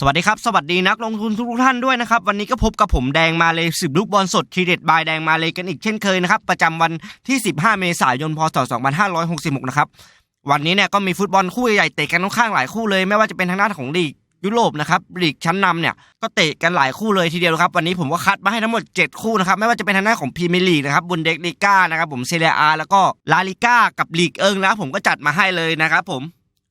สวัสดีครับ สวัสดีนักลงทุนทุกท่านด้วยนะครับ วันนี้ก็พบกับผมแดงมาเลยสิบลูกบอลสดทีเด็ดบายแดงมาเลยกันอีกเช่นเคยนะครับ ประจำวันที่ 15 เมษายนพศ2566 นะครับ วันนี้เนี่ยก็มีฟุตบอลคู่ใหญ่เตะกันค่อนข้างหลายคู่เลย ไม่ว่าจะเป็นทางด้านของลีกยุโรปนะครับลีกชั้นนำเนี่ยก็เตะกันหลายคู่เลยทีเดียวครับ วันนี้ผมก็คัดมาให้ทั้งหมด 7 คู่นะครับ ไม่ว่าจะเป็นทางด้านของพรีเมียร์ลีกนะครับบุนเดสลีกานะครับผมเซเรียอาแล้วก็ลาลิก้ากับลีกเอิงนะผมก็จัดมาให้เลยนะครับผม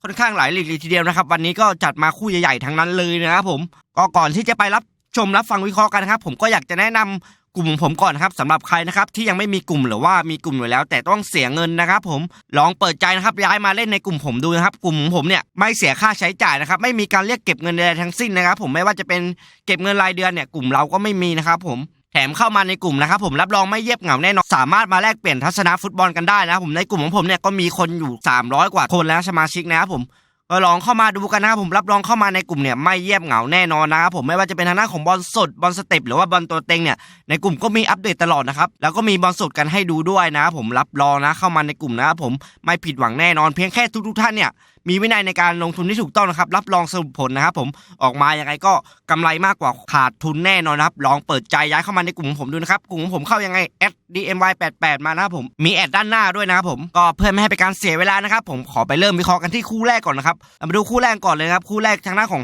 ค่อนข้างหลายลีกเลยทีเดียวนะครับ วันนี้ก็จัดมาคู่ใหญ่ๆทั้งนั้นเลยนะครับผมก็ก่อนที่จะไปรับชมรับฟังวิเคราะห์กันนะครับ ผมก็อยากจะแนะนำกลุ่มผมก่อนนะครับสำหรับใครนะครับที่ยังไม่มีกลุ่มหรือว่ามีกลุ่มอยู่แล้ว แต่ต้องเสียเงินนะครับ ผมลองเปิดใจนะครับย้ายมาเล่นในกลุ่มผมดูนะครับ กลุ่มผมเนี่ยไม่เสียค่าใช้จ่ายนะครับ ไม่มีการเรียกเก็บเงินใดๆทั้งสิ้นนะครับ ผมไม่ว่าจะเป็นเก็บเงินรายเดือนเนี่ยกลุ่มเราก็ไม่มีนะครับ ผม แถมเข้ามาในกลุ่มนะครับผมรับรองไม่เย็บเหงาแน่นอนสามารถมาแลกเปลี่ยนทัศนะฟุตบอลกันได้นะครับผมในกลุ่มของผมเนี่ยก็มีคนอยู่ 300 กว่าคนแล้วสมาชิกนะครับผม ลองเข้ามาดูกันนะครับผมรับรองเข้ามาในกลุ่มเนี่ยไม่เยียบเหงาแน่นอนนะครับผมไม่ว่าจะเป็นทางด้านของบอลสดบอลสเต็ปหรือว่าบอลตัวเต็งเนี่ยในกลุ่มก็มีอัปเดตตลอดนะครับแล้วก็มีบอลสดกันให้ดูด้วยนะครับผมรับรองนะเข้ามาในกลุ่มนะครับผมไม่ผิดหวังแน่นอน เพียงแค่ทุกๆท่านเนี่ยมีวินัยในการลงทุนที่ถูกต้องนะครับ รับรองสรุปผลนะครับผมออกมายังไงก็กำไรมากกว่าขาดทุนแน่นอนนะครับลองเปิดใจย้ายเข้ามาในกลุ่มของผมดูนะครับกลุ่มของผมเข้ายังไง @dmy88 มานะครับผมมีแอดด้านหน้าด้วยนะครับผมก็เพื่อไม่ให้เป็นการเสียเวลานะครับผมขอไปเริ่มวิเคราะห์กันที่คู่แรกก่อนนะครับเรามาดูคู่แรกก่อนเลยครับคู่แรกทางหน้าของ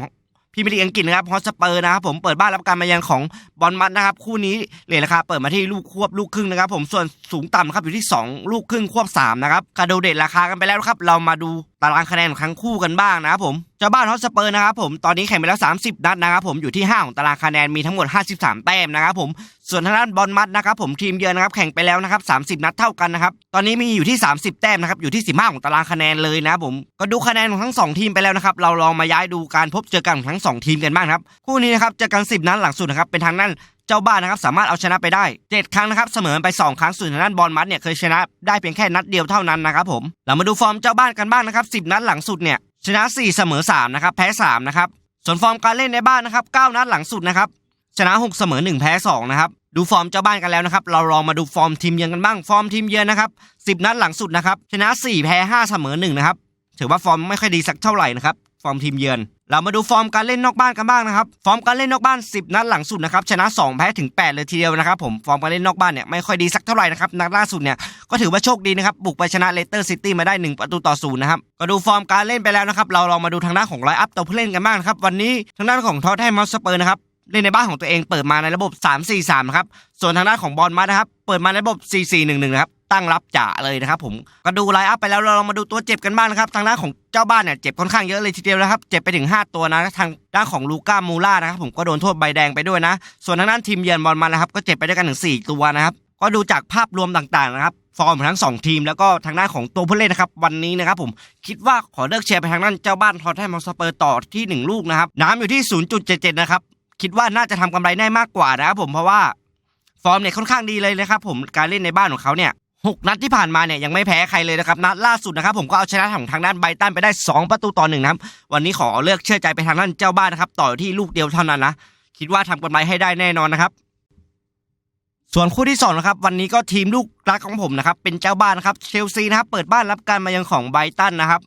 พรีเมียร์ลีกอังกฤษนะครับฮอสเปอร์นะครับผมเปิดบ้านรับการมาเยือนของบอลมัดนะครับ คู่นี้เรทราคาเปิดมาที่ลูกควบลูกครึ่งนะครับ ผมส่วนสูงต่ำครับอยู่ที่ 2 ลูกครึ่งควบ3นะครับกระโดดเด็ดราคากันไปแล้วครับ เรามาดู ตารางคะแนนของทั้งคู่กันบ้างนะครับผมเจ้าบ้านฮอสเปอร์นะครับผมตอนนี้แข่งไปแล้ว 30 นัดนะครับผมอยู่ที่ 5 ของตารางคะแนนมีทั้งหมด 53 แต้มนะครับผมส่วนทางด้านบอลมัดนะครับผมทีมเยือนนะครับแข่งไปแล้วนะครับ30 นัดเท่ากันนะครับตอนนี้มีอยู่ที่ 30 แต้มนะครับอยู่ที่ 15 ของตารางคะแนนเลยนะผมก็ดูคะแนนของทั้ง 2 ทีมไปแล้วนะครับเราลองมาย้ายดูการพบเจอกันของทั้ง 2 ทีมกันบ้างครับคู่นี้นะครับเจอกัน 10 นัดหลังสุดนะครับเป็นทางด้านเจ้าบ้านนะครับสามารถเอาชนะไปได้ 7 ครั้งนะครับเสมอไป 2 ครั้งส่วนทางด้านบอลมัดเนี่ยเคยชนะได้เพียงแค่นัดเดียวเท่านั้นนะครับผมเรามาดูฟอร์มเจ้าบ้านกันบ้างนะครับ10 นัดหลังสุดเนี่ยชนะ 4 เสมอ3นะครับแพ้3นะครับส่วนฟอร์มการเล่นในบ้านนะครับ9นัดหลังสุดนะครับชนะ 6 เสมอ 1 แพ้2นะครับดูฟอร์มเจ้าบ้านกันแล้วนะครับ เราลองมาดูฟอร์มทีมเยือนกันบ้าง ฟอร์มทีมเยือนนะครับ10 นัดหลังสุดนะครับชนะ 4 แพ้ 5 เสมอ1นะครับถือว่าฟอร์มไม่ค่อยดีสักเท่าไหร่นะครับฟอร์มทีมเยือน เรามาดูฟอร์มการเล่นนอกบ้านกันบ้างนะครับ ฟอร์มการเล่นนอกบ้าน 10 นัดหลังสุดนะครับชนะ 2 แพ้ถึง 8 เลยทีเดียวนะครับผม ฟอร์มการเล่นนอกบ้านเนี่ยไม่ค่อยดีสักเท่าไหร่นะครับ นัดล่าสุดเนี่ยก็ถือว่าโชคดีนะครับ บุกไปชนะเลสเตอร์ซิตี้มาได้ 1 ประตูต่อศูนย์นะครับ ก็ดูฟอร์มการเล่นไปแล้วนะครับ เราลองมาดูทางด้านของไลน์อัพตัวผู้เล่นกันบ้างนะครับ วันนี้ทางด้านของทอตแฮมมอสเปอร์นะครับ เล่นในบ้านของตัวเองเปิดมาในระบบ 3-4-3นะครับส่วนทางด้านของบอลมานะครับเปิดมาในระบบ 4-4-1-1นะครับตั้งรับจ่าเลยนะครับผมก็ดูไลน์อัพไปแล้วเราลองมาดูตัวเจ็บกันบ้างนะครับทางด้านของเจ้าบ้านเนี่ยเจ็บค่อนข้างเยอะเลยทีเดียวนะครับเจ็บไปถึง 5 ตัวนะทางด้านของลูก้ามูล่านะครับผมก็โดนโทษใบแดงไปด้วยนะ ส่วนทางด้านทีมเยือนบอลมานะครับก็เจ็บไปด้วยกันถึง 4 ตัวนะครับก็ดูจากภาพรวมต่างๆนะครับฟอร์มของทั้งสองทีมแล้วก็ทางด้านของตัวผู้เล่นนะครับวันนี้นะครับผมคิดว่าขอเลือกเชียร์ไปทางด้านเจ้าบ้านทอตแฮมสเปอร์ต่อที่หนึ่งลูกนะครับน้ำอยู่ที่ 0.77 นะครับ คิดว่าน่าจะทำกำไรได้มากกว่านะครับผมเพราะว่าฟอร์มเนี่ยค่อนข้างดีเลยนะครับผมการเล่นในบ้านของเขาเนี่ยหกนัดที่ผ่านมาเนี่ยยังไม่แพ้ใครเลยนะครับนัดล่าสุดนะครับผมก็เอาชนะของทางด้านไบตันไปได้ 2 ประตูต่อหนึ่งนะครับวันนี้ขอเลือกเชื่อใจไปทางด้านเจ้าบ้านนะครับต่อที่ลูกเดียวเท่านั้นนะคิดว่าทำกำไรให้ได้แน่นอนนะครับส่วนคู่ที่สองนะครับวันนี้ก็ทีมลูกรักของผมนะครับเป็นเจ้าบ้านนะครับเชลซีนะครับเปิดบ้านรับการมายังของไบตันนะครับ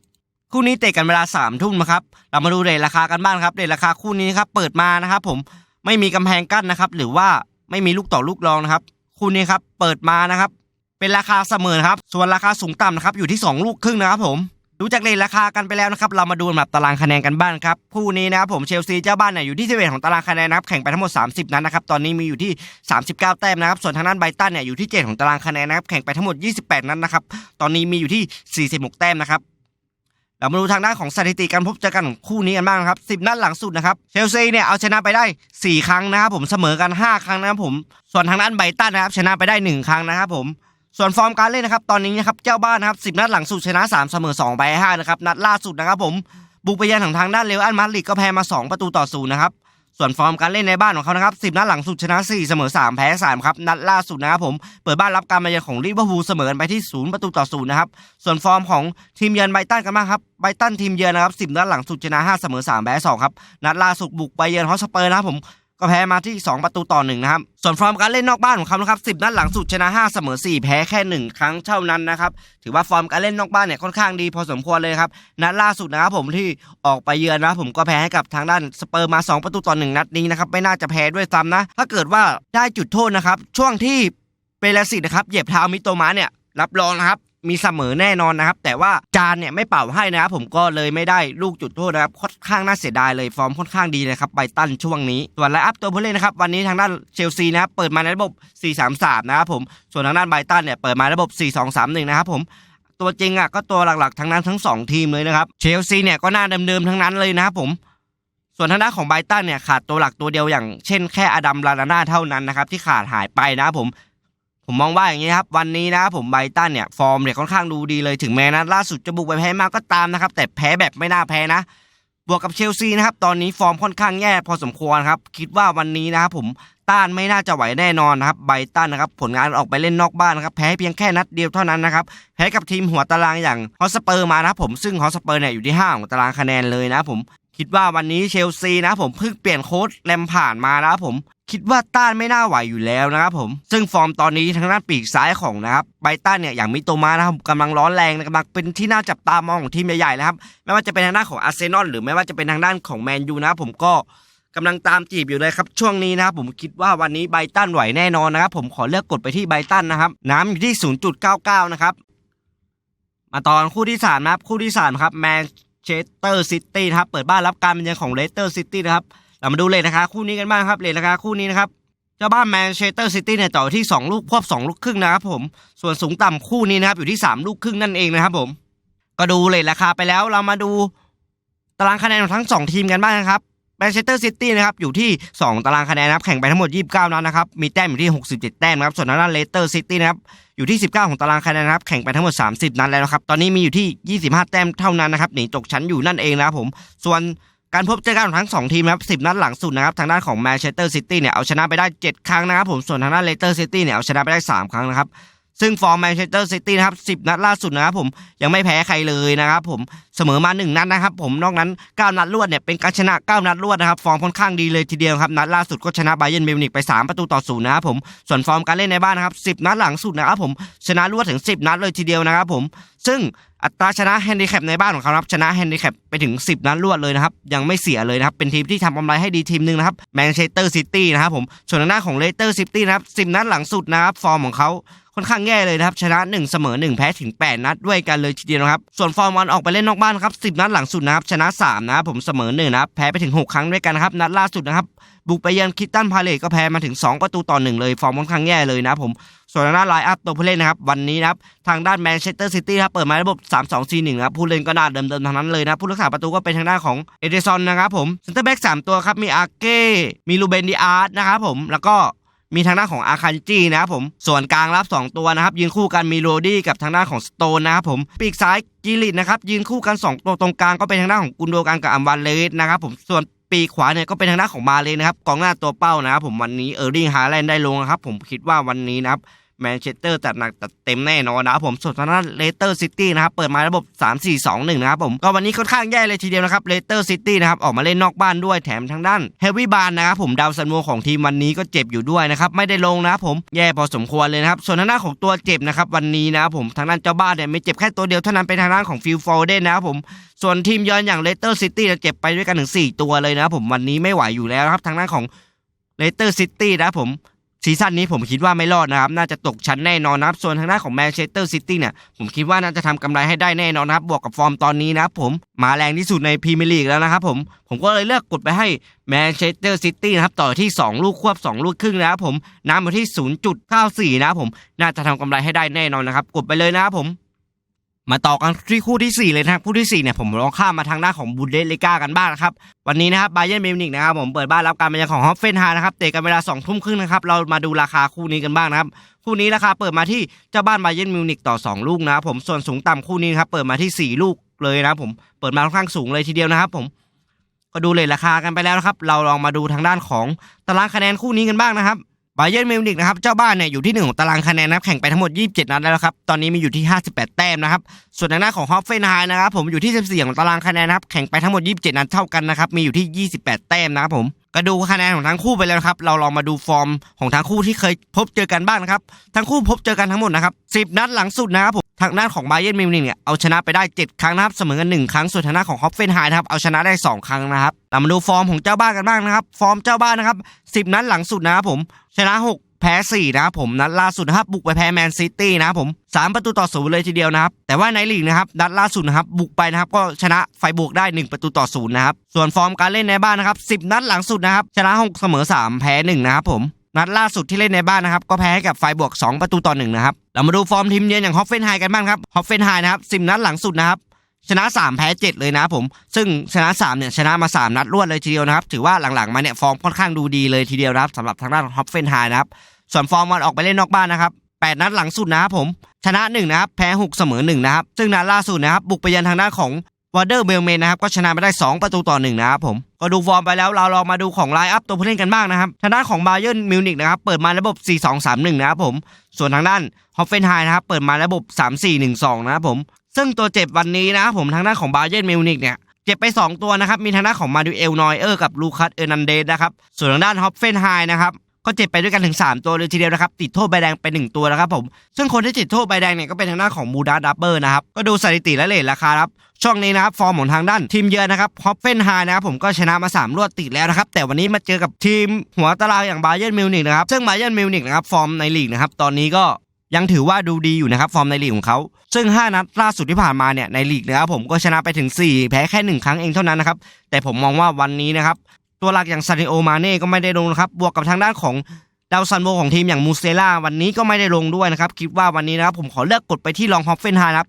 คู่นี้เตะกันเวลาสามทุ่มนะครับ เรามาดูเรทราคากันบ้างครับ เรทราคาคู่นี้นะครับเปิดมานะครับ ผมไม่มีกำแพงกั้นนะครับ หรือว่าไม่มีลูกต่อลูกรองนะครับ คู่นี้ครับเปิดมานะครับ เป็นราคาเสมอครับ ส่วนราคาสูงต่ำนะครับ อยู่ที่ 2 ลูกครึ่งนะครับ ผมดูจากเรทราคากันไปแล้วนะครับ เรามาดูแบบตารางคะแนนกันบ้างครับคู่นี้นะครับผมเชลซีเจ้าบ้านเนี่ยอยู่ที่11ของตารางคะแนนนะครับแข่งไปทั้งหมด 30 นัดนะครับตอนนี้มีอยู่ที่ 39 แต้มนะครับส่วนทางด้านไบตันเนี่ยอยู่ที่ 7 ของตารางคะแนนนะครับแข่งไปทั้งหมด 28 นัดนะครับตอนนี้มีอยู่ที่ 46 แต้มนะครับ เรามาดูทางด้านของสถิติการพบเจอกันของคู่นี้กันบ้างนะครับ10นัดหลังสุดนะครับเชลซีเนี่ยเอาชนะไปได้ 4 ครั้งนะครับผมเสมอกัน 5 ครั้งนะครับผม ส่วนทางด้านไบตันนะครับชนะไปได้ 1 ครั้งนะครับผมส่วนฟอร์มการเล่นนะครับตอนนี้นะครับเจ้าบ้านนะครับ10นัดหลังสุดชนะ 3 เสมอ2ไป5นะครับนัดล่าสุดนะครับผมบุกไปเยือนของทางด้านเรอัลมาดริดก็แพ้มา 2 ประตูต่อศูนย์นะครับ ส่วนฟอร์มการเล่นในบ้านของเขานะครับ10นัดหลังสุดชนะ 4 เสมอ 3 แพ้ 3 ครับ นัดล่าสุดนะครับผม เปิดบ้านรับการมาเยือนของลิเวอร์พูลเสมอไปที่ 0 ประตูต่อ0นะครับ ส่วนฟอร์มของทีมเยือนไบตันกันบ้างครับ ไบตันทีมเยือนนะครับ10นัดหลังสุดชนะ 5 เสมอ 3 แพ้ 2 ครับ นัดล่าสุดบุกไปเยือนฮอสเปอร์นะครับผม ก็แพ้มาที่ 2 ประตูต่อหนึ่งนะครับ ส่วนฟอร์มการเล่นนอกบ้านของเขานะครับ10 นัดหลังสุดชนะ 5 เสมอ 4 แพ้แค่ 1 ครั้งเท่านั้นนะครับ ถือว่าฟอร์มการเล่นนอกบ้านเนี่ยค่อนข้างดีพอสมควรเลยครับ นัดล่าสุดนะครับผมที่ออกไปเยือนนะผมก็แพ้ให้กับทางด้านสเปอร์มา 2 ประตูต่อหนึ่งนัดนี้นะครับ ไม่น่าจะแพ้ด้วยซ้ำนะ ถ้าเกิดว่าได้จุดโทษนะครับ ช่วงที่เปเรสิตนะครับ เหยียบเท้ามิโตมะเนี่ย รับรองนะครับ มีเสมอแน่นอนนะครับ แต่ว่าจานเนี่ยไม่เป่าให้นะครับผมก็เลยไม่ได้ลูกจุดโทษนะครับค่อนข้างน่าเสียดายเลยฟอร์มค่อนข้างดีเลยครับไบตันช่วงนี้ส่วนไลน์อัพตัวผู้เล่นนะครับวันนี้ทางด้านเชลซีนะครับเปิดมาในระบบ 4-3-3 นะครับผมส่วนทางด้านไบตันเนี่ยเปิดมาในระบบ 4-2-3-1 นะครับผมตัวจริงอะก็ตัวหลักๆทั้งนั้นทั้งสองทีมเลยนะครับเชลซีเนี่ยก็หน้าเดิมๆทั้งนั้นเลยนะครับผมส่วนทางด้านของไบตันเนี่ยขาดตัวหลักตัวเดียวอย่างเช่นแค่อดัมลานาน่าเท่านั้นนะครับที่ขาดหายไปนะครับผม ผมมองว่าอย่างนี้ครับวันนี้นะครับผมไบตันเนี่ยฟอร์มเนี่ยค่อนข้างดูดีเลยถึงแม้นะล่าสุดจะบุกไปแพ้มากก็ตามนะครับแต่แพ้แบบไม่น่าแพ้นะ บวกกับเชลซีนะครับตอนนี้ฟอร์มค่อนข้างแย่พอสมควรครับคิดว่าวันนี้นะครับผมต้านไม่น่าจะไหวแน่นอนนะครับไบตันนะครับผลงานออกไปเล่นนอกบ้านนะครับแพ้เพียงแค่นัดเดียวเท่านั้นนะครับแพ้กับทีมหัวตารางอย่างฮอสเปอร์มานะครับผมซึ่งฮอสเปอร์เนี่ยอยู่ที่5ของตารางคะแนนเลยนะผม คิดว่าวันนี้เชลซีนะผมเพิ่งเปลี่ยนโค้ชแลมผ่านมานะครับผม คิดว่าต้านไม่น่าไหวอยู่แล้วนะครับผม ซึ่งฟอร์มตอนนี้ทางด้านปีกซ้ายของนะครับไบตันเนี่ยอย่างมิโตมานะครับกำลังร้อนแรงกำลังเป็นที่น่าจับตามองของทีมใหญ่ๆนะครับไม่ว่าจะเป็นทางด้านของอาร์เซนอลหรือไม่ว่าจะเป็นทางด้านของแมนยูนะครับผมก็กำลังตามจีบอยู่เลยครับช่วงนี้นะครับผมคิดว่าวันนี้ไบตันไหวแน่นอนนะครับผมขอเลือกกดไปที่ไบตันนะครับ น้ำอยู่ที่ 0.99 นะครับ มาตอนคู่ที่สามนะครับคู่ที่สามครับแมน เชสเตอร์ซิตี้นะครับ เปิดบ้านรับการเป็นเยือนของเลสเตอร์ซิตี้นะครับ เรามาดูเลยนะคะคู่นี้กันบ้างครับเลยนะคะคู่นี้นะครับ เจ้าบ้านแมนเชสเตอร์ซิตี้เนี่ยต่อที่ 2 ลูกควบ2 ลูกครึ่งนะครับผม ส่วนสูงต่ำคู่นี้นะครับอยู่ที่ 3 ลูกครึ่งนั่นเองนะครับผม ก็ดูเลยราคาไปแล้วเรามาดูตารางคะแนนของทั้ง 2 ทีมกันบ้างนะครับ แมนเชสเตอร์ซิตี้นะครับอยู่ที่ 2 ตารางคะแนนนะครับแข่งไปทั้งหมด 29 นัดนะครับมีแต้มอยู่ที่ 67 แต้มนะครับส่วนทางด้านเลสเตอร์ซิตี้นะครับอยู่ที่ 19 ของตารางคะแนนนะครับแข่งไปทั้งหมด 30 นัดแล้วนะครับตอนนี้มีอยู่ที่ 25 แต้มเท่านั้นนะครับหนีตกชั้นอยู่นั่นเองนะครับผมส่วนการพบเจอกันของทั้ง 2 ทีมนะครับ 10 นัดหลังสุดนะครับ ทางด้านของแมนเชสเตอร์ซิตี้เนี่ยเอาชนะไปได้ 7 ครั้งนะครับผม ส่วนทางด้านเลสเตอร์ซิตี้เนี่ยเอาชนะไปได้ 3 ครั้งนะครับ ซึ่งฟอร์มแมนเชสเตอร์ซิตี้นะครับ10นัดล่าสุดนะครับผมยังไม่แพ้ใครเลยนะครับผมเสมอมา 1 นัดนะครับผมนอกนั้น 9 นัดรวดเนี่ยเป็นการชนะ 9 นัดรวดนะครับฟอร์มค่อนข้างดีเลยทีเดียวครับนัดล่าสุดก็ชนะไบเยนมิวนิกไป 3 ประตูต่อศูนย์นะครับผมส่วนฟอร์มการเล่นในบ้านนะครับ10 นัดหลังสุดนะครับผมชนะรวดถึง 10 นัดเลยทีเดียวนะครับผมซึ่งอัตราชนะแฮนดิแคปในบ้านของเขาครับชนะแฮนดิแคปไปถึง 10 นัดรวดเลยนะครับยังไม่เสียเลยนะครับเป็นทีมที่ทำกำไรให้ดีทีมหนึ่งนะครับแมนเชสเตอร์ซิตี้นะครับผมส่วนทางด้าของเลสเตอร์ซิตี้นะครับ10 นัดหลังสุดนะครับฟอร์มของเขา ค่อนข้างแย่เลยนะครับชนะ 1 เสมอ 1 แพ้ถึง 8 นัดด้วยกันเลยทีเดียวนะครับส่วนฟอร์มวันออกไปเล่นนอกบ้านครับ10 นัดหลังสุดนะครับชนะ3นะผมเสมอ1นะครับแพ้ไปถึง 6 ครั้งด้วยกันนะครับนัดล่าสุดนะครับบุกไปเยือนคิตตันพาเลตก็แพ้มาถึง 2 ประตูต่อ 1 เลย ฟอร์มค่อนข้างแย่เลยนะผมส่วนทางด้าไลน์อัพตัวผู้เล่นนะครับวันนี้นะครับทางด้านแมนเชสเตอร์ซิตี้ครับเปิดมาระบบ 3-2-4-1นะครับผู้เล่นก็น่าเดิมๆทางนั้นเลยนะผู้รักษาประตูก็เป็นทางด้านของเอเดซอนนะครับผมเซนเตอร์แบ็ก3ตัวครับมีอาเก้มีลูเบนดิอาร์ตนะครับผมแล้วก็ มีทางด้านของอาคันจีนะครับผม ส่วนกลางรับ 2 ตัวนะครับยืนคู่กันมีโรดี้กับทางด้านของสโตนนะครับผม ปีกซ้ายกิลิตนะครับยืนคู่กัน 2 ตัวตรงกลางก็เป็นทางด้านของกุนโดกันกับอัมวันเลสนะครับผม ส่วนปีกขวาเนี่ยก็เป็นทางด้านของมาเลยนะครับกองหน้าตัวเป้านะครับผมวันนี้เออร์ลิงฮาแลนด์ได้ลงครับผมคิดว่าวันนี้นะครับ แมนเชสเตอร์จัดหนักจัดเต็มแน่นอนนะครับผมส่วนทางด้านเลสเตอร์ซิตี้นะครับเปิดมาระบบ 3 4 2 1 นะครับผมก็วันนี้ค่อนข้างแย่เลยทีเดียวนะครับเลสเตอร์ซิตี้นะครับออกมาเล่นนอกบ้านด้วยแถมทางด้านเฮฟวี่บานนะครับผมดาวซันโวของทีมวันนี้ก็เจ็บอยู่ด้วยนะครับไม่ได้ลงนะครับผมแย่พอสมควรเลยนะครับส่วนทางด้านของตัวเจ็บนะครับวันนี้นะครับผมทางด้านเจ้าบ้านเนี่ยไม่เจ็บแค่ตัวเดียวเท่านั้นเป็นทางด้านของฟิลฟอร์เดนนะครับผมส่วนทีมเยือนอย่างเลสเตอร์ซิตี้เจ็บไปด้วยกันถึง4ตัวเลยนะครับผมวันนี้ไม่ไหวอยู่แล้วนะครับทางด้านของเลสเตอร์ซิตี้นะครับผม ซีซั่นนี้ผมคิดว่าไม่รอดนะครับ น่าจะตกชั้นแน่นอนนะครับ ส่วนทางด้านของแมนเชสเตอร์ซิตี้เนี่ย ผมคิดว่าน่าจะทำกำไรให้ได้แน่นอนนะครับ บวกกับฟอร์มตอนนี้นะครับผม มาแรงที่สุดในพรีเมียร์ลีกแล้วนะครับผม ผมก็เลยเลือกกดไปให้แมนเชสเตอร์ซิตี้นะครับ ต่อที่ 2 ลูกควบ 2 ลูกครึ่งนะครับผมน้ำมาที่ 0.94 นะครับผม น่าจะทำกำไรให้ได้แน่นอนนะครับ กดไปเลยนะครับผม มาต่อกันที่คู่ที่ 4 เลยนะครับคู่ที่ 4 เนี่ยผมลองข้ามมาทางด้านของบุนเดสลิก้ากันบ้างนะครับ วันนี้นะครับไบเยร์นมิวนิกนะครับผมเปิดบ้านรับการมาเยือนของฮอฟเฟนไฮน์นะครับเตะกันเวลา2ทุ่มครึ่งนะครับเรามาดูราคาคู่นี้กันบ้างนะครับคู่นี้ราคาเปิดมาที่เจ้าบ้านไบเยร์นมิวนิกต่อ 2 ลูกนะครับผมส่วนสูงต่ำคู่นี้ครับเปิดมาที่ 4 ลูกเลยนะผมเปิดมาค่อนข้างสูงเลยทีเดียวนะครับ ผมก็ดูเลยราคากันไปแล้วนะครับ เราลองมาดูทางด้านของตารางคะแนนคู่นี้กันบ้างนะครับ ไบเยร์นมิวนิกนะครับเจ้าบ้านเนี่ยอยู่ที่หนึ่งของตารางคะแนนนะครับแข่งไปทั้งหมด 27 นัดแล้วครับตอนนี้มีอยู่ที่ 58 แต้มนะครับส่วนทางด้านของฮอฟเฟนไฮนะครับผมอยู่ที่ 14 ของตารางคะแนนนะครับแข่งไปทั้งหมด 27 นัดเท่ากันนะครับมีอยู่ที่ 28 แต้มนะครับผม ก็ดูคะแนนของทั้งคู่ไปแล้วนะครับ เราลองมาดูฟอร์มของทั้งคู่ที่เคยพบเจอกันบ้างนะครับ ทั้งคู่พบเจอกันทั้งหมดนะครับสิบนัดหลังสุดนะครับผมทางด้านของบาเยนมิวนิกเนี่ยเอาชนะไปได้ 7 ครั้งนะครับเสมอกัน1ครั้งส่วนทางด้านของฮอฟเฟนไฮนะครับเอาชนะได้ 2 ครั้งนะครับเรามาดูฟอร์มของเจ้าบ้านกันบ้างนะครับ ฟอร์มเจ้าบ้านนะครับ10 นัดหลังสุดนะครับผมชนะ 6 แพ้4นะครับผมนัดล่าสุดนะครับบุกไปแพ้แมนซิตี้นะครับผม3ประตูต่อศูนย์เลยทีเดียวนะครับแต่ว่าในลีกนะครับนัดล่าสุดนะครับบุกไปนะครับก็ชนะไฟบวกได้ 1 ประตูต่อศูนย์นะครับส่วนฟอร์มการเล่นในบ้านนะครับ10 นัดหลังสุดนะครับชนะ6เสมอ 3 แพ้1นะครับผมนัดล่าสุดที่เล่นในบ้านนะครับก็แพ้ให้กับไฟบวก 2 ประตูต่อ1นะครับเรามาดูฟอร์มทีมเยือนอย่างฮอฟเฟนไฮกันบ้างครับฮอฟเฟนไฮนะครับ10 นัดหลังสุดนะครับ ชนะ 3 แพ้7เลยนะผม ซึ่งชนะ3เนี่ยชนะมา 3 นัดรวดเลยทีเดียวนะครับ ถือว่าหลังๆมาเนี่ยฟอร์มค่อนข้างดูดีเลยทีเดียวนะครับสำหรับทางด้านฮอฟเฟนไฮนะครับ ส่วนฟอร์มวันออกไปเล่นนอกบ้านนะครับ8นัดหลังสุดนะครับผมชนะ1นะครับแพ้6เสมอ1นะครับซึ่งนัดล่าสุดนะครับบุกไปยันทางด้านของวอเดอร์เบลเมนนะครับก็ชนะไปได้ 2 ประตูต่อ1นะครับผมก็ดูฟอร์มไปแล้วเราลองมาดูของไลน์อัพตัวผู้เล่นกันบ้างนะครับทางด้านของบาเยิร์นมิวนิกนะครับเปิดมาระบบ 4-2-3-1 นะครับผมส่วนทางด้านฮอฟเฟนไฮนะครับเปิดมาระบบ 3-4-1-2 นะครับผม ซึ่งตัวเจ็บวันนี้นะครับผมทางด้านของบาเยิร์นมิวนิกเนี่ยเจ็บไป 2 ตัวนะครับ มีทางด้านของมาดูเอลนอยเออร์กับลูคัสเออร์นันเดสนะครับ ส่วนทางด้านฮอฟเฟนไฮนะครับก็เจ็บไปด้วยกันถึง 3 ตัวเลยทีเดียวนะครับ ติดโทษใบแดงไป 1 ตัวนะครับผม ซึ่งคนที่ติดโทษใบแดงเนี่ยก็เป็นทางด้านของบูดาดับเบิลนะครับ ก็ดูสถิติและเลทราคาครับ ช่วงนี้นะครับ ฟอร์มของทางด้านทีมเยือนนะครับฮอฟเฟนไฮนะครับผมก็ชนะมา 3 รวดติดแล้วนะครับ แต่วันนี้มาเจอกับทีมหัวตารางอย่างบาเยิร์นมิวนิกนะครับ ซึ่งบาเยิร์นมิวนิกนะครับฟอร์มในลีกนะครับตอนนี้ก็ ยังถือว่าดูดีอยู่นะครับฟอร์มในลีกของเขา ซึ่ง 5 นัดล่าสุดที่ผ่านมาเนี่ยในลีกนะครับผมก็ชนะไปถึง 4 แพ้แค่ 1 ครั้งเองเท่านั้นนะครับ แต่ผมมองว่าวันนี้นะครับ ตัวหลักอย่างซานิโอมาเน่ก็ไม่ได้ลงนะครับ บวกกับทางด้านของดาวซันโบของทีมอย่างมูเซล่าวันนี้ก็ไม่ได้ลงด้วยนะครับ คิดว่าวันนี้นะครับผมขอเลือกกดไปที่ลองฮอฟเฟนไฮนะครับ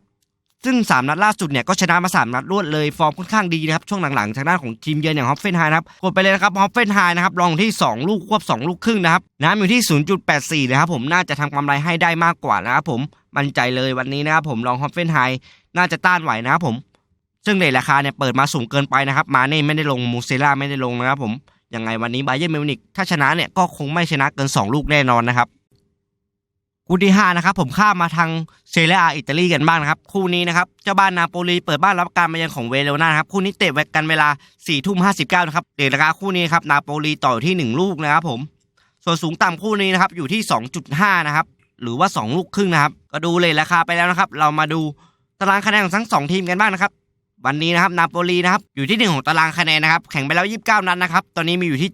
ซึ่ง 3 นัดล่าสุดเนี่ยก็ชนะมา 3 นัดรวดเลยฟอร์มค่อนข้างดีนะครับช่วงหลังๆทางด้านของทีมเยือนอย่างฮอฟเฟนไฮนะครับกดไปเลยนะครับฮอฟเฟนไฮนะครับลองที่ 2 ลูกควบ 2 ลูกครึ่งนะครับน้ำอยู่ที่ 0.84นะครับผมน่าจะทำกำไรให้ได้มากกว่านะครับผมมั่นใจเลยวันนี้นะครับผมลองฮอฟเฟนไฮน่าจะต้านไหวนะครับผม ซึ่งในราคาเนี่ยเปิดมาสูงเกินไปนะครับมาเน่ไม่ได้ลงมูเซล่าไม่ได้ลงนะครับผมยังไงวันนี้ไบเยิร์นมิวนิกถ้าชนะเนี่ยก็คงไม่ชนะเกิน 2 ลูกแน่นอนนะครับ คู่ที่5นะครับผมข้ามมาทางเซเรียอาอิตาลีกันบ้างนะครับ คู่นี้นะครับเจ้าบ้านนาโปลีเปิดบ้านรับการมาเยือนของเวโรนานะครับคู่นี้เตะกันเวลา4ทุ่ม59นะครับเดทราคาคู่นี้ครับนาโปลีต่อที่ 1 ลูกนะครับผม ส่วนสูงต่ำคู่นี้นะครับอยู่ที่ 2.5 นะครับหรือว่า 2 ลูกครึ่งนะครับ ก็ดูเลยราคาไปแล้วนะครับ เรามาดูตารางคะแนนของทั้ง 2 ทีมกันบ้างนะครับ วันนี้นะครับนาโปลีนะครับอยู่ที่หนึ่งของตารางคะแนนนะครับแข่งไปแล้ว 29 นัดนะครับตอนนี้มีอยู่ที่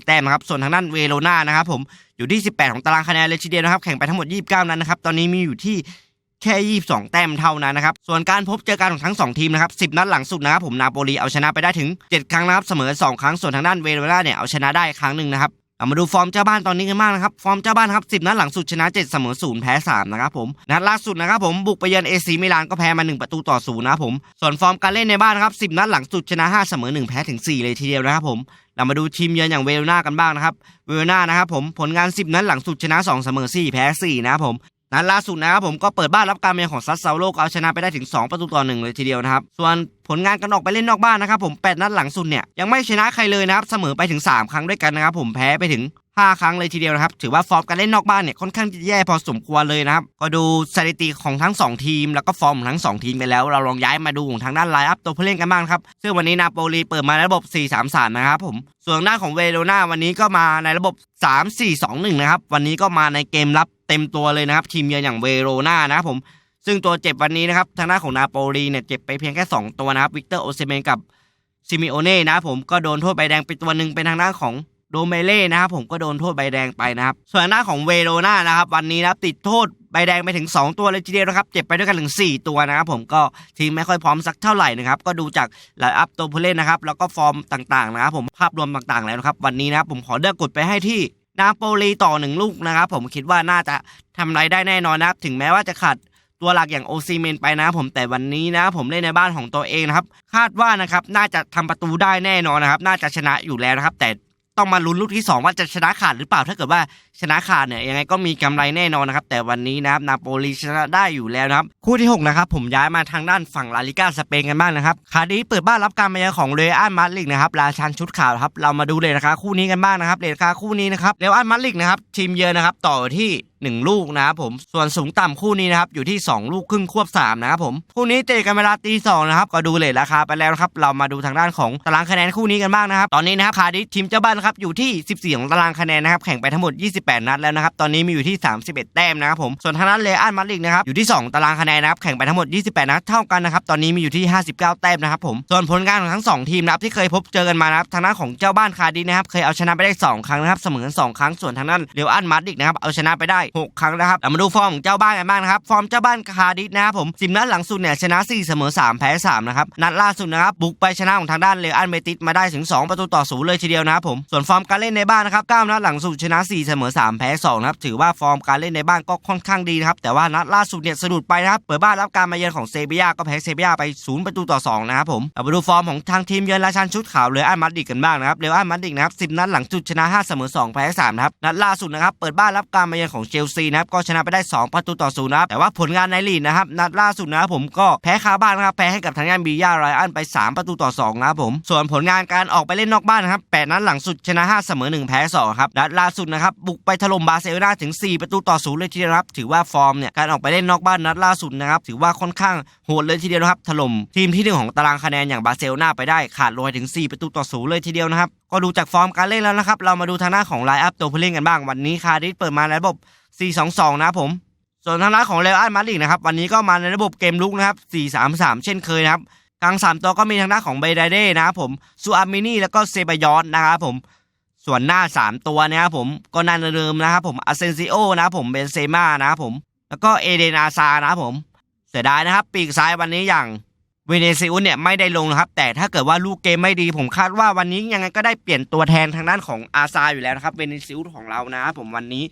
74 แต้มนะครับส่วนทางด้านเวโรนานะครับผมอยู่ที่ 18 ของตารางคะแนนเลยทีเดียวนะครับแข่งไปทั้งหมด 29 นัดนะครับตอนนี้มีอยู่ที่แค่ 22 แต้มเท่านั้นนะครับ ส่วนการพบเจอกันของทั้ง 2 ทีมนะครับ 10 นัดหลังสุดนะครับผมนาโปลีเอาชนะไปได้ถึง 7 ครั้งนะครับ เสมอ 2 ครั้ง ส่วนทางด้านเวโรนาเนี่ยเอาชนะได้ครั้งหนึ่งนะครับ เรามาดูฟอร์มเจ้าบ้านตอนนี้กันบ้างนะครับ ฟอร์มเจ้าบ้านครับสิบนัดหลังสุดชนะ7เสมอ0แพ้3นะครับผม นัดล่าสุดนะครับผมบุกไปเยือนเอซีมิลานก็แพ้มา1ประตูต่อ0นะครับผม ส่วนฟอร์มการเล่นในบ้านครับสิบนัดหลังสุดชนะ5เสมอ1แพ้ถึง4เลยทีเดียวนะครับผมเรามาดูทีมเยือนอย่างเวโรนากันบ้างนะครับ เวโรนานะครับผมผลงาน 10 นัดหลังสุดชนะ 2 เสมอ 4 แพ้ 4 นะครับผม นัดล่าสุดนะครับผมก็เปิดบ้านรับการเยืองของซัสเซาโลก็เอาชนะไปได้ถึง 2 ประตูต่อ1เลยทีเดียวนะครับ ส่วนผลงานกันออกไปเล่นนอกบ้านนะครับผม 8 นัดหลังสุดเนี่ยยังไม่ชนะใครเลยนะครับ เสมอไปถึง 3 ครั้งด้วยกันนะครับผมแพ้ไปถึง 5 ครั้งเลยทีเดียวนะครับ ถือว่าฟอร์มการเล่นนอกบ้านเนี่ยค่อนข้างจะแย่พอสมควรเลยนะครับ ก็ดูสถิติของทั้ง 2 ทีม แล้วก็ฟอร์มของทั้ง 2 ทีมไปแล้ว เราลองย้ายมาดูของทางด้านไลน์อัพตัวผู้เล่นกันบ้างครับ ซึ่งวันนี้นาโปลีเปิดมาในระบบ 4-3-3 นะครับผม ส่วนหน้าของเวโรนาวันนี้ก็มาในระบบ 3-4-2-1 นะครับ วันนี้ก็มาในเกมรับเต็มตัวเลยนะครับ ทีมเยือนอย่างเวโรนานะครับผม ซึ่งตัวเจ็บวันนี้นะครับ ทางด้านของนาโปลีเนี่ยเจ็บไปเพียงแค่ 2 ตัวนะครับ วิกเตอร์โอเซเมนกับซิมิโอเน่นะครับผม ก็โดนโทษใบแดงไปตัวหนึ่งเป็นทางด้านของ โดเมเล่นะครับผมก็โดนโทษใบแดงไปนะครับ ส่วนทางด้าของเวโรนานะครับวันนี้นะครับติดโทษใบแดงไปถึง 2 ตัวเลยทีเดียวนะครับ เจ็บไปด้วยกันถึง 4 ตัวนะครับผมก็ทีมไม่ค่อยพร้อมสักเท่าไหร่นะครับ ก็ดูจากไลน์อัพตัวผู้เล่นนะครับ แล้วก็ฟอร์มต่างๆนะครับผมภาพรวมต่างๆแล้วนะครับ วันนี้นะครับผมขอเลือกกดไปให้ที่นาโปลีต่อหนึ่งลูกนะครับ ผมคิดว่าน่าจะทำไรได้แน่นอนนะครับ ถึงแม้ว่าจะขาดตัวหลักอย่างโอซีเมนไปนะผมแต่วันนี้นะครับผมเล่นในบ้านของตัวเองนะครับ คาดว่านะครับน่าจะทำประตูได้แน่นอนนะครับ น่าจะชนะอยู่แล้วนะครับ แต่ ต้องมาลุ้นลูกที่ 2 ว่าจะชนะขาดหรือเปล่าถ้าเกิดว่าชนะขาดเนี่ยยังไงก็มีกำไรแน่นอนนะครับแต่วันนี้นะครับนาโปลีชนะได้อยู่แล้วนะครับคู่ที่6นะครับผมย้ายมาทางด้านฝั่งลาลิก้าสเปนกันบ้างนะครับคาดีเปิดบ้านรับการมาเยือนของเรอัลมาดริดนะครับราชันชุดขาวครับเรามาดูเลยนะครับคู่นี้กันบ้างนะครับเลทราคาคู่นี้นะครับเรอัลมาดริดนะครับทีมเยือนนะครับต่อที่ 1 ลูกนะครับผมส่วนสูงต่ำคู่นี้นะครับอยู่ที่ 2 ลูกครึ่งควบ3นะครับผมคู่นี้เตะกันเวลาตีสองนะครับก็ดูเลทราคาไปแล้วนะครับเรามาดูทางด้านของตารางคะแนนคู่นี้กันบ้างนะครับตอนนี้นะครับคาร์ดิทีมเจ้าบ้านครับอยู่ที่ 14 ของตารางคะแนนนะครับแข่งไปทั้งหมด 28 นัดแล้วนะครับตอนนี้มีอยู่ที่ 31 แต้มนะครับผมส่วนทางด้านเลอันมาดริดนะครับอยู่ที่ 2 ตารางคะแนนนะครับแข่งไปทั้งหมด 28 นัดเท่ากันนะครับตอนนี้มีอยู่ที่ 59 แต้มนะครับผมส่วนผลงานของทั้ง 2 ทีมนะครับที่เคยพบเจอกันมานะครับทางด้านของเจ้าบ้านคาดินะครับเคยเอาชนะไปได้ 2 ครั้งนะครับเสมอกัน2ครั้งส่วนทางด้านเลอันมาดริดนะครับเอาชนะไปได้6 ครั้งนะครับเรามาดูฟอร์มของเจ้าบ้านกันบ้างนะครับ ฟอร์มเจ้าบ้านคาร์ดิฟนะครับผม10นัดหลังสุดเนี่ยชนะ 4 เสมอ 3 แพ้ 3 นะครับ นัดล่าสุดนะครับบุกไปชนะของทางด้านเลอันเมติสมาได้ถึง 2 ประตูต่อศูนย์เลยทีเดียวนะครับผมส่วนฟอร์มการเล่นในบ้านนะครับ9นัดหลังสุดชนะ 4 เสมอ 3 แพ้2นะครับถือว่าฟอร์มการเล่นในบ้านก็ค่อนข้างดีนะครับแต่ว่านัดล่าสุดเนี่ยสะดุดไปนะครับเปิดบ้านรับการมาเยือนของเซบียาก็แพ้เซบียาไป 0 ประตูต่อ2นะครับผมเรามาดูฟอร์มของทางทีมเยือนราชันชุดขาวเลอันมาดริดกันบ้างนะครับเลอันมาดริดนะครับ10 นัดหลังสุดชนะ 5 เสมอ 2 แพ้3นะครับนัดล่าสุดนะครับเปิดบ้านรับการมาเยือนของเชลซีนะครับก็ชนะไปได้ 2 ประตูต่อ0นะครับแต่ว่าผลงานในลีกนะครับนัดล่าสุดนะครับผมก็แพ้คาบ้านนะครับแพ้ให้กับทางด้านบียาไรอันไป 3 ประตูต่อ2นะครับผมส่วนผลงานการออกไปเล่นนอกบ้านนะครับ8นัดหลังสุดชนะ 5 เสมอ 1 แพ้2ครับนัดล่าสุดนะครับบุกไปถล่มบาร์เซโลนาถึง 4 ประตูต่อ0เลยทีเดียวครับถือว่าฟอร์มเนี่ยการออกไปเล่นนอกบ้านนัดล่าสุดนะครับถือว่าค่อนข้างโหดเลยทีเดียวนะครับถล่มทีมที่หนึ่งของตารางคะแนนอย่างบาร์เซโลนาไปได้ขาดลอยถึง 4 ประตูต่อ0เลยทีเดียวนะครับ ก็ดูจากฟอร์มการเล่นแล้วนะครับ เรามาดูทางหน้าของไลน์อัพตัวผู้เล่นกันบ้าง วันนี้คาริสเปิดมาในระบบ 4-2-2 นะครับผม ส่วนทางด้าของเรอัลมาดริดนะครับ วันนี้ก็มาในระบบเกมลุกนะครับ 4-3-3 เช่นเคยนะครับ กลาง 3 ตัวก็มีทางด้าของเบเดเด้นะครับผมซูอามินี่แล้วก็เซบายอนนะครับผม ส่วนหน้า 3 ตัวนะครับผม ก็นันเดิมนะครับผมอาเซนซิโอนะครับผม เบนเซม่านะครับผม แล้วก็เอเดนาซานะครับผม เสียดายนะครับ ปีกซ้ายวันนี้อย่าง เวเนซิอุสเนี่ยไม่ได้ลงนะครับ แต่ถ้าเกิดว่าลูกเกมไม่ดี ผมคาดว่าวันนี้ยังไงก็ได้เปลี่ยนตัวแทนทางด้านของอาซาอยู่แล้วนะครับเวเนซิอุสของเรานะครับผมวันนี้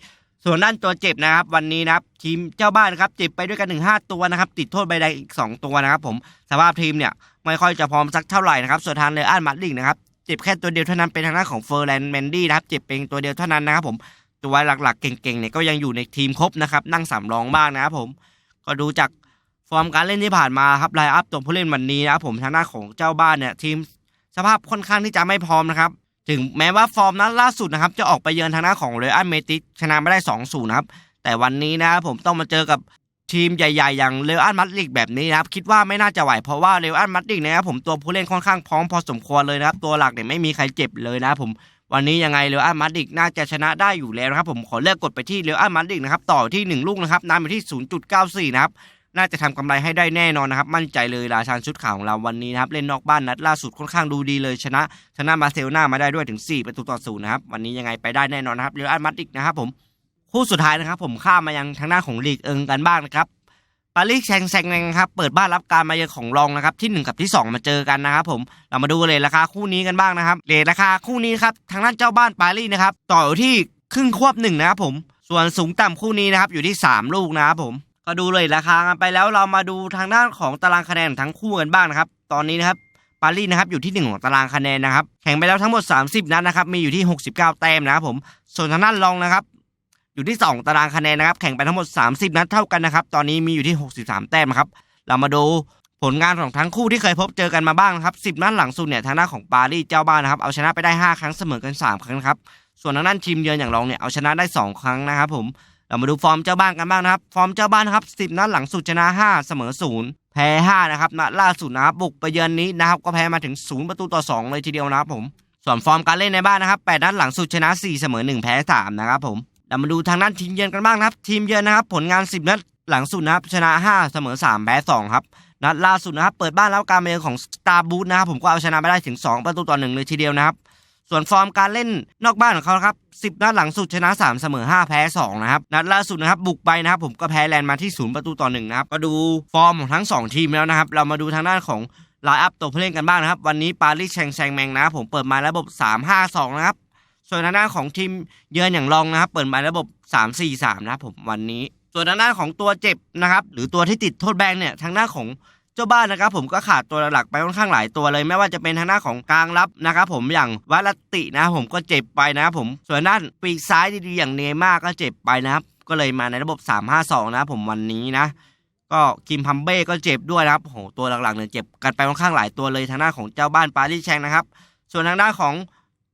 ส่วนด้านตัวเจ็บนะครับ วันนี้นะครับทีมเจ้าบ้านครับเจ็บไปด้วยกันถึง5ตัวนะครับ ติดโทษใบแดงอีก 2 ตัวนะครับ ผมสภาพทีมเนี่ยไม่ค่อยจะพร้อมสักเท่าไหร่นะครับส่วนทางเลอันมาดริดนะครับเจ็บแค่ตัวเดียวเท่านั้นเป็นทางด้านของเฟอร์แลนด์แมนดี้นะครับเจ็บเป็นตัวเดียวเท่านั้นนะครับผมตัวหลักๆเก่งๆเนี่ยก็ยังอยู่ในทีมครบนะครับนั่งสำรองบ้างนะครับผมก็ดูจาก ฟอร์มการเล่นที่ผ่านมาครับไลน์อัพตัวผู้เล่นวันนี้นะครับผมทางด้าของเจ้าบ้านเนี่ยทีมสภาพค่อนข้างที่จะไม่พร้อมนะครับถึงแม้ว่าฟอร์มนั้นล่าสุดนะครับจะออกไปเยือนทางหน้าของเรอัลเมติสชนะไม่ได้2 0นะครับแต่วันนี้นะครับผมต้องมาเจอกับทีมใหญ่ๆ อย่างเรอัลมาดริดแบบนี้นะครับคิดว่าไม่น่าจะไหวเพราะว่าเรอัลมาดริดนะครับผมตัวผู้เล่นค่อนข้างพร้อมพอสมควรเลยนะครับตัวหลักเนี่ยไม่มีใครเจ็บเลยนะผมวันนี้ยังไงเรอัลมาดริดน่าจะชนะได้อยู่แล้วนะครับผมขอเลือกกดไปที่เรอัลมาดริดนะครับต่อที่ 1 ลูกนะครับนำไปที่ 0.94 นะครับ น่าจะทำกำไรให้ได้แน่นอนนะครับ มั่นใจเลยราชานชุดขาวของเราวันนี้นะครับ เล่นนอกบ้านนัดล่าสุดค่อนข้างดูดีเลยชนะ ชนะมาเซลนามาได้ด้วยถึง 4 ประตูต่อศูนย์นะครับ วันนี้ยังไงไปได้แน่นอนนะครับเรอัลมาดริดนะครับผมคู่สุดท้ายนะครับ ผมข้ามมายังทางหน้าของลีกเอิงกันบ้างนะครับปารีสแซงแซงนะครับเปิดบ้านรับการมาเยือนของรองนะครับที่ 1 กับที่ 2 มาเจอกันนะครับผมเรามาดูเลยราคาคู่นี้กันบ้างนะครับเลทราคาคู่นี้ครับทางด้านเจ้าบ้านปารีสนะครับต่ออยู่ที่ครึ่งควบหนึ่งนะครับผมส่วนสูงต่ำคู่นี้นะครับอยู่ที่ 3 ลูกนะครับผม ก็ดูเลยราคากันไปแล้วเรามาดูทางด้านของตารางคะแนนของทั้งคู่กันบ้างนะครับ ตอนนี้นะครับปารีสนะครับอยู่ที่1ของตารางคะแนนนะครับแข่งไปแล้วทั้งหมด 30 นัดนะครับมีอยู่ที่ 69 แต้มนะครับผมส่วนทางด้านรองนะครับ อยู่ที่ 2 ตารางคะแนนนะครับ แข่งไปทั้งหมด 30 นัดเท่ากันนะครับ ตอนนี้มีอยู่ที่ 63 แต้มครับ เรามาดูผลงานของทั้งคู่ที่เคยพบเจอกันมาบ้างนะครับ10นัดหลังสุดเนี่ยทางด้านของปารีสเจ้าบ้านนะครับเอาชนะไปได้ 5 ครั้งเสมอกัน 3 ครั้งครับส่วนทางด้านทีมเยือนอย่างรองเนี่ยเอาชนะได้ 2 ครั้งนะครับผม เรามาดูฟอร์มเจ้าบ้านกันบ้างนะครับ ฟอร์มเจ้าบ้านนะครับ10นัดหลังสุดชนะ 5 เสมอ 0 แพ้ 5 นะครับนัดล่าสุดนะครับบุกไปเยือนนี้นะครับ ก็แพ้มาถึง 0 ประตูต่อ 2 เลยทีเดียวนะครับผม ส่วนฟอร์มการเล่นในบ้านนะครับ8นัดหลังสุดชนะ 4 เสมอ 1 แพ้ 3 นะครับผม เรามาดูทางด้านทีมเยือนกันบ้างนะครับ ทีมเยือนนะครับ ผลงาน 10 นัดหลังสุดนะครับชนะ 5 เสมอ 3 แพ้ 2 ครับนัดล่าสุดนะครับเปิดบ้านแล้วการเมืองของสตาร์บูธนะครับผมก็เอาชนะไปได้ถึง 2 ประตูต่อ1เลยทีเดียวนะครับ ส่วนฟอร์มการเล่นนอกบ้านของเขาครับ10 นัดหลังสุดชนะ 3 เสมอ 5 แพ้ 2 นะครับ นัดล่าสุดนะครับ บุกไปนะครับ ผมก็แพ้แลนด์มาที่ 0 ประตูต่อ 1 นะครับ ก็ดูฟอร์มของทั้ง 2 ทีมแล้วนะครับ เรามาดูทางด้านของไลน์อัพตัวผู้เล่นกันบ้างนะครับ วันนี้ปารีสแชงแชงแมงนะครับผมเปิดมาระบบ 3-5-2 นะครับ ส่วนทางด้านของทีมเยือนอย่างรองนะครับ เปิดมาระบบ 3-4-3 นะครับผมวันนี้ ส่วนทางด้านของตัวเจ็บนะครับ หรือตัวที่ติดโทษแบนเนี่ยทางด้านของ เจ้าบ้านนะครับผมก็ขาดตัวหลักไปค่อนข้างหลายตัวเลยไม่ว่าจะเป็นทางด้าของกลางรับนะครับผมอย่างวัลตินะผมก็เจ็บไปนะครับผมส่วนด้านปีกซ้ายดีๆอย่างเนม่าก็เจ็บไปนะครับก็เลยมาในระบบ 3-5-2 นะผมวันนี้นะ ก็คิมพัมเบ้ก็เจ็บด้วยนะครับโหตัวหลักๆเนี่ยเจ็บกันไปค่อนข้างหลายตัวเลยทางด้าของเจ้าบ้านปารีสแชงนะครับ ส่วนทางด้านของ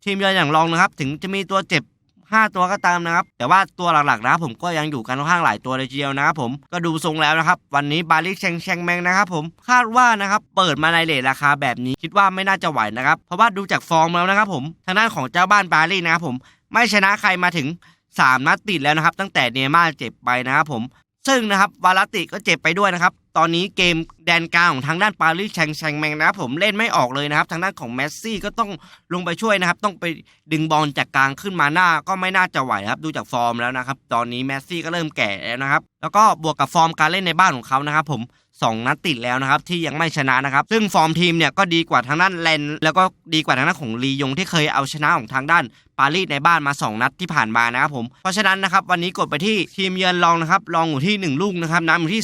ทีมเยือนอย่างรองนะครับ ถึงจะมีตัวเจ็บ 5 ตัวก็ตามนะครับ แต่ว่าตัวหลักๆนะครับผมก็ยังอยู่กันค่อนข้างหลายตัวเลยทีเดียวนะครับผมก็ดูทรงแล้วนะครับวันนี้บาลิกแชงแชงแมงนะครับผมคาดว่านะครับเปิดมาในเลทราคาแบบนี้คิดว่าไม่น่าจะไหวนะครับเพราะว่าดูจากฟอร์มแล้วนะครับผมทางด้านของเจ้าบ้านบาลิกนะครับผมไม่ชนะใครมาถึง3นัดติดแล้วนะครับ ตั้งแต่เนย์ม่าร์เจ็บไปนะครับผม ซึ่งนะครับวาลติก็เจ็บไปด้วยนะครับ ตอนนี้เกมแดนกลางของทางด้านปารีสแชงแชงแมงนะครับผมเล่นไม่ออกเลยนะครับ ทางด้านของแมสซี่ก็ต้องลงไปช่วยนะครับ ต้องไปดึงบอลจากกลางขึ้นมาหน้าก็ไม่น่าจะไหวครับ ดูจากฟอร์มแล้วนะครับ ตอนนี้แมสซี่ก็เริ่มแก่แล้วนะครับ แล้วก็บวกกับฟอร์มการเล่นในบ้านของเขานะครับผม สองนัดติดแล้วนะครับที่ยังไม่ชนะนะครับซึ่งฟอร์มทีมเนี่ยก็ดีกว่าทางด้านแลนแล้วก็ดีกว่าทางด้านของลียงที่เคยเอาชนะของทางด้านปารีสในบ้านมา 2 นัดที่ผ่านมานะครับผม เพราะฉะนั้นนะครับวันนี้กดไปที่ทีมเยือนลองนะครับลองอยู่ที่ 1 ลูกนะครับน้ำอยู่ที่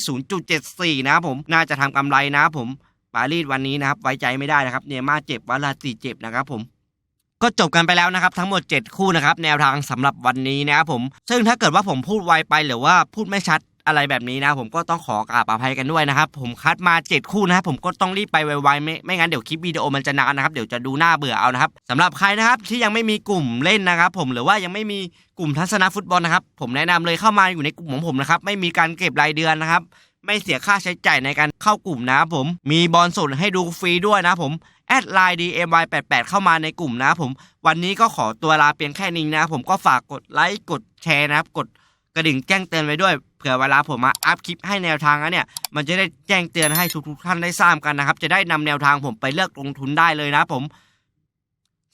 0.74 นะครับผมน่าจะทำกำไรนะครับผมปารีสวันนี้นะครับไว้ใจไม่ได้นะครับเนย์ม่าเจ็บวาลาติเจ็บนะครับผมก็จบกันไปแล้วนะครับทั้งหมด 7 คู่นะครับแนวทางสำหรับวันนี้นะครับผม ซึ่งถ้าเกิดว่าผมพูดไวไปหรือว่าพูดไม่ชัด อะไรแบบนี้นะ ผมก็ต้องขอกราบอภัยกันด้วยนะครับ ผมคัดมา 7 คู่นะครับผมก็ต้องรีบไปไวๆไม่ไม่งั้นเดี๋ยวคลิปวิดีโอมันจะนานนะครับเดี๋ยวจะดูหน้าเบื่อเอานะครับสำหรับใครนะครับที่ยังไม่มีกลุ่มเล่นนะครับ ผมหรือว่ายังไม่มีกลุ่มทัศนฟุตบอลนะครับ ผมแนะนำเลยเข้ามาอยู่ในกลุ่มของผมนะครับไม่มีการเก็บรายเดือนนะครับ ไม่เสียค่าใช้จ่ายในการเข้ากลุ่มนะครับผมมีบอลสดให้ดูฟรีด้วยนะผมแอดไลน์ DMY88 เข้ามาในกลุ่มนะครับผมวันนี้ก็ขอตัวลาเพียงแค่นี้นะครับผมก็ฝากกดไลค์กดแชร์นะครับ กดกระดิ่งแจ้งเตือนไว้ด้วย ผื่อเวลาผมมาอัพคลิปให้แนวทางแล้วเนี่ย มันจะได้แจ้งเตือนให้ทุกๆท่านได้ทราบกันนะครับ จะได้นำแนวทางผมไปเลือกลงทุนได้เลยนะผม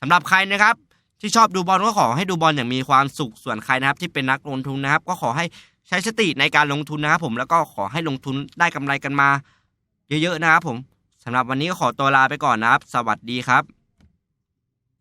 สำหรับใครนะครับ ที่ชอบดูบอลก็ขอให้ดูบอลอย่างมีความสุขส่วนใครนะครับ ที่เป็นนักลงทุนนะครับ ก็ขอให้ใช้สติในการลงทุนนะครับผมแล้วก็ขอให้ลงทุนได้กำไรกันมา เยอะๆนะครับผมสำหรับวันนี้ก็ขอตัวลาไปก่อนนะครับ สวัสดีครับ